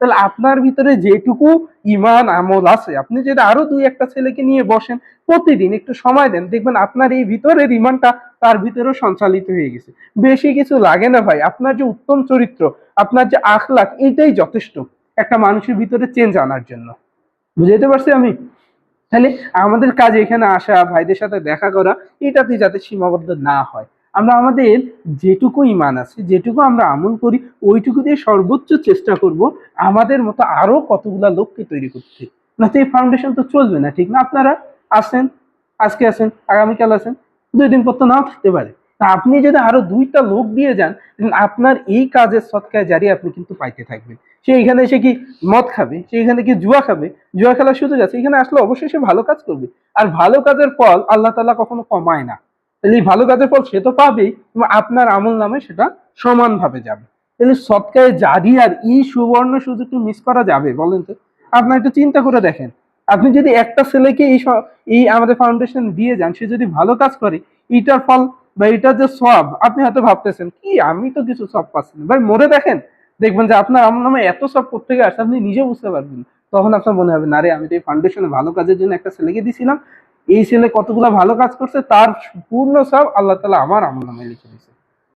তাহলে আপনার ভিতরে যেটুকু ইমান, আমল আছে, আপনি যদি আরও দুই একটা ছেলেকে নিয়ে বসেন, প্রতিদিন একটু সময় দেন, দেখবেন আপনার এই ভিতরের ইমানটা তার ভিতরেও সঞ্চালিত হয়ে গেছে। বেশি কিছু লাগে না ভাই, আপনার যে উত্তম চরিত্র, আপনার যে আখলাখ এইটাই যথেষ্ট। একটা মানুষের ভিতরে চেঞ্জ আনার জন্য। বুঝাইতে পারছি আমি? তাহলে আমাদের কাজ এখানে আসা, ভাইদের সাথে দেখা করা, এটাতে যাতে সীমাবদ্ধ না হয়। আমরা আমাদের যেটুকু ইমান আছে, যেটুকু আমরা আমল করি, ওইটুকু দিয়ে সর্বোচ্চ চেষ্টা করব আমাদের মতো আরও কতগুলা লোককে তৈরি করতে। না, তো এই ফাউন্ডেশন তো চলবে না, ঠিক না? আপনারা আসেন, আজকে আসেন, আগামীকাল আসেন, দুই দিন পর তো নাও থাকতে পারে। তা আপনি যদি আরও দুইটা লোক দিয়ে যান আপনার এই কাজের সৎকায় জারি আপনি কিন্তু পাইতে থাকবেন। সে এখানে এসে কি মদ খাবে? সে এখানে কি জুয়া খাবে? জুয়া খেলার সুযোগ আছে। এখানে আসলে অবশ্যই সে ভালো কাজ করবে। আর ভালো কাজের ফল আল্লাহ তালা কখনো কমায় না। তাহলে এই ভালো কাজের ফল সে তো পাবেই এবং আপনার আমল নামে সেটা সমানভাবে যাবে। তাহলে সৎকায় জারি আর এই সুবর্ণ সুযোগটি মিস করা যাবে, বলেন তো? আপনার একটু চিন্তা করে দেখেন। আপনি যদি একটা ছেলেকে এই এই আমাদের ফাউন্ডেশন দিয়ে যান, সে যদি ভালো কাজ করে এইটার ফল বা এটার যে সব, আপনি হয়তো ভাবতেছেন, কি, আমি তো কিছু সব পাচ্ছি না। ভাই, মরে দেখেন, দেখবেন যে আপনার আমার নামে এত সব গিয়ে আসছে, আপনি নিজে বুঝতে পারবেন তখন আপনার মনে হবে, না রে, আমি তো এই ফাউন্ডেশনে ভালো কাজের জন্য একটা ছেলেকে দিছিলাম এই ছেলে কতগুলো ভালো কাজ করছে, তার পূর্ণ সব আল্লাহ তালা আমার আমল নামে লিখে দিয়েছে।